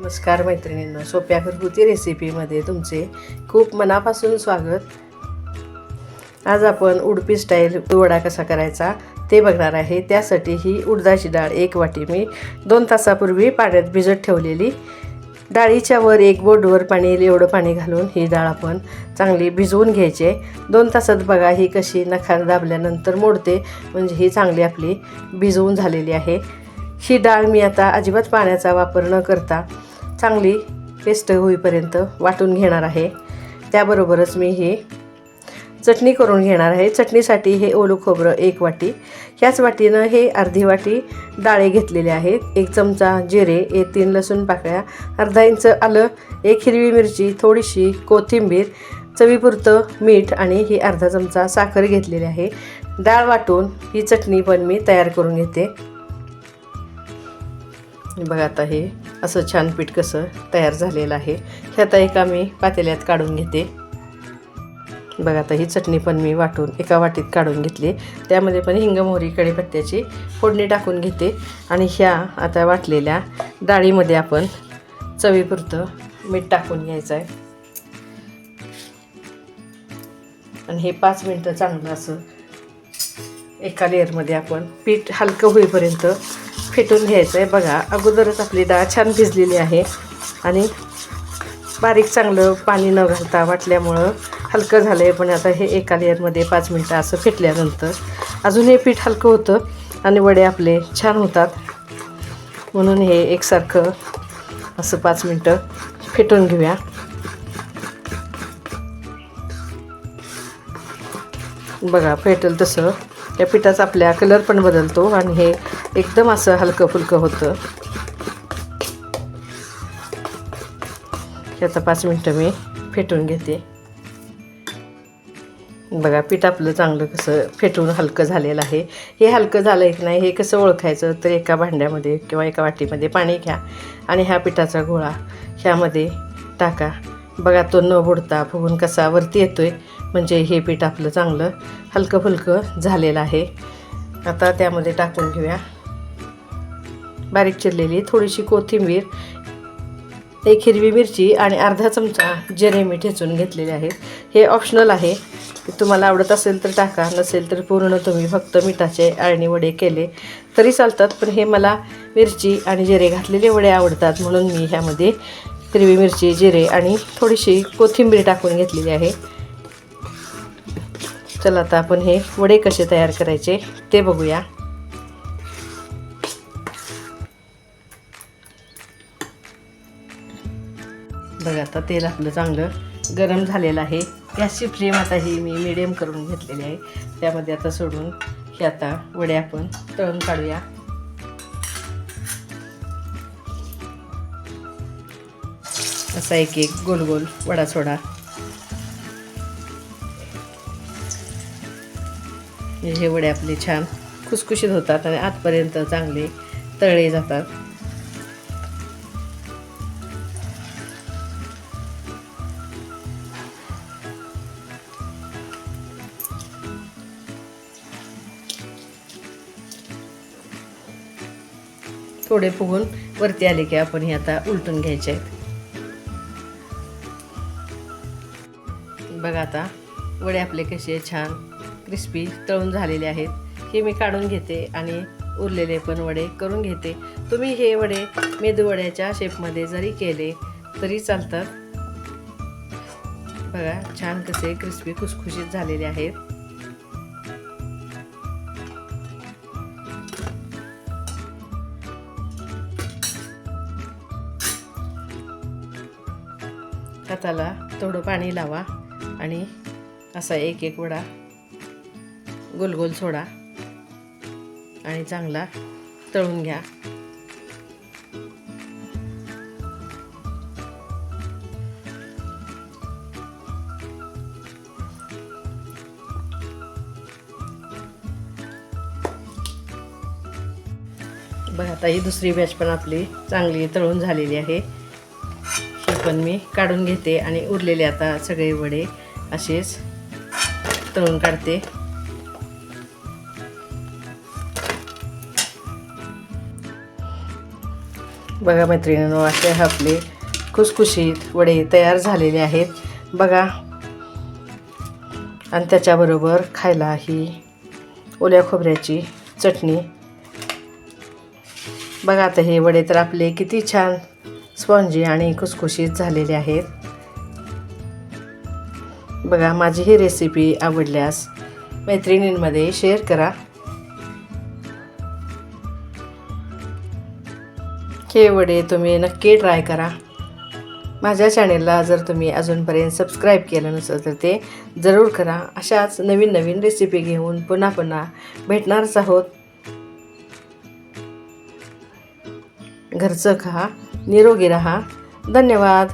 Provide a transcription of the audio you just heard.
नमस्कार मैत्रिणींनो सोप्या घरगुती रेसिपीमध्ये तुमचे खूप मनापासून स्वागत. आज आपण उडपी स्टाईल वडा कसा करायचा ते बघणार आहे. त्यासाठी ही उडदाची डाळ एक वाटी मी दोन तासापूर्वी पाण्यात भिजत ठेवलेली. डाळीच्या वर एक बोटवर पाणी एवढं पाणी घालून ही डाळ आपण चांगली भिजवून घ्यायची. दोन तासात बघा ही कशी नखार दाबल्यानंतर मोडते. म्हणजे ही चांगली आपली भिजवून झालेली आहे. ही डाळ मी आता अजिबात पाण्याचा वापर न करता चांगली पेस्ट होईपर्यंत वाटून घेणार आहे. त्याबरोबरच मी हे चटणी करून घेणार आहे. चटणीसाठी हे ओलं खोबरं एक वाटी ह्याच वाटीनं हे अर्धी वाटी डाळे घेतलेले आहेत. एक चमचा जिरे हे तीन लसूण पाकळ्या अर्धा इंच आलं एक हिरवी मिरची थोडीशी कोथिंबीर चवीपुरतं मीठ आणि ही अर्धा चमचा साखर घेतलेली आहे. डाळ वाटून ही चटणी पण मी तयार करून घेते. बघा आता हे असं छान पीठ कसं तयार झालेलं आहे. हे आता एका मी पातेल्यात काढून घेते. बघा आता ही चटणी पण मी वाटून एका वाटीत काढून घेतली. त्यामध्ये पण हिंग मोहरी कढीपत्त्याची फोडणी टाकून घेते. आणि ह्या आता वाटलेल्या डाळीमध्ये आपण चवीपुरतं मीठ टाकून घ्यायचं आहे. आणि हे पाच मिनटं चांगलं असं एका लेअरमध्ये आपण पीठ हलकं होईपर्यंत फेटून घ्यायचं आहे बघा अगोदरच आपली डाळ छान भिजलेली आहे. आणि बारीक चांगलं पाणी न घालता वाटल्यामुळं हलकं झालं आहे पण आता हे एका लेअरमध्ये पाच मिनटं असं फेटल्यानंतर अजून हे पीठ हलकं होतं आणि वडे आपले छान होतात. म्हणून हे एकसारखं असं पाच मिनटं फेटून घेऊया. बघा फेटल तसं. या पिठाचा आपल्या कलर पण बदलतो आणि हे एकदम असं हलकं फुलकं होतं. हे आता पाच मिनटं मी फेटून घेते. बघा पीठ आपलं चांगलं कसं फेटून हलकं झालेलं आहे. हे हलकं झालं आहे की नाही हे कसं ओळखायचं? तर एका भांड्यामध्ये किंवा एका वाटीमध्ये पाणी घ्या आणि ह्या पिठाचा गोळा ह्यामध्ये टाका. बघा तो न बुडता फुगून कसा वरती येतो आहे म्हणजे हे पीठ आपलं चांगलं हलकं फुलकं झालेलं आहे. आता त्यामध्ये टाकून घेऊया. बारीक चिरलेली थोडीशी कोथिंबीर एक हिरवी मिरची आणि अर्धा चमचा जिरे मी ठेचून घेतलेले आहेत. हे ऑप्शनल आहे. तुम्हाला आवडत असेल तर टाका नसेल तर पूर्ण तुम्ही फक्त मिठाचे आळणी वडे केले तरी चालतात. पण हे मला मिरची आणि जिरे घातलेले वडे आवडतात म्हणून मी ह्यामध्ये हिरवी मिरची जिरे आणि थोडीशी कोथिंबीर टाकून घेतलेली आहे. चला आता आपण हे वडे कसे तयार करायचे ते बघूया. बघा आता तेल आपलं चांगलं गरम झालेलं आहे. गॅसची फ्लेम आता ही मी मिडियम करून घेतलेली आहे. त्यामध्ये आता सोडून हे आता वडे आपण तळून काढूया. असा एक एक गोल गोल वडा सोडा. हे वडे आपले छान खुसखुशीत होतात आणि आतपर्यंत चांगले तळले जातात. थोडे फुगून वरती आले की आपण हे आता उलटून घ्यायचे आहेत. बघा आता वडे आपले कसे छान क्रिस्पी तळून झालेले आहेत. हे मी काढून घेते आणि उरलेले पण वडे करून घेते. तुम्ही हे वडे मेदूवड्याच्या शेपमध्ये जरी केले तरी चालतात. बघा छान कसे क्रिस्पी खुसखुशीत झालेले आहेत. हाताला थोडं पाणी लावा आणि असा एक एक वडा गोल गोल सोडा आणि चांगला तळून घ्या. बघा आता ही दुसरी बॅच पण आपली चांगली तळून झालेली आहे. पण मी काढून घेते आणि उरलेले आता सगळे वडे असेच तळून काढते. बघा मैत्रिणींनो असे आपले खुसखुशीत वडे तयार झालेले आहेत. बघा. आणि त्याच्याबरोबर खायला ही ओल्या खोबऱ्याची चटणी. बघा आता हे वडे तर आपले किती छान स्पॉन्जी आणि खुसखुशीत झालेले आहेत. बघा माझी ही रेसिपी आवडल्यास मैत्रिणींमध्ये शेअर करा. हे वडे तुम्ही नक्की ट्राय करा. माझ्या चॅनेलला जर तुम्ही अजूनपर्यंत सबस्क्राईब केलं नसेल तर ते जरूर करा. अशाच नवीन नवीन रेसिपी घेऊन पुन्हा पुन्हा भेटणारच आहोत. घरचं खा निरोगी राहा. धन्यवाद.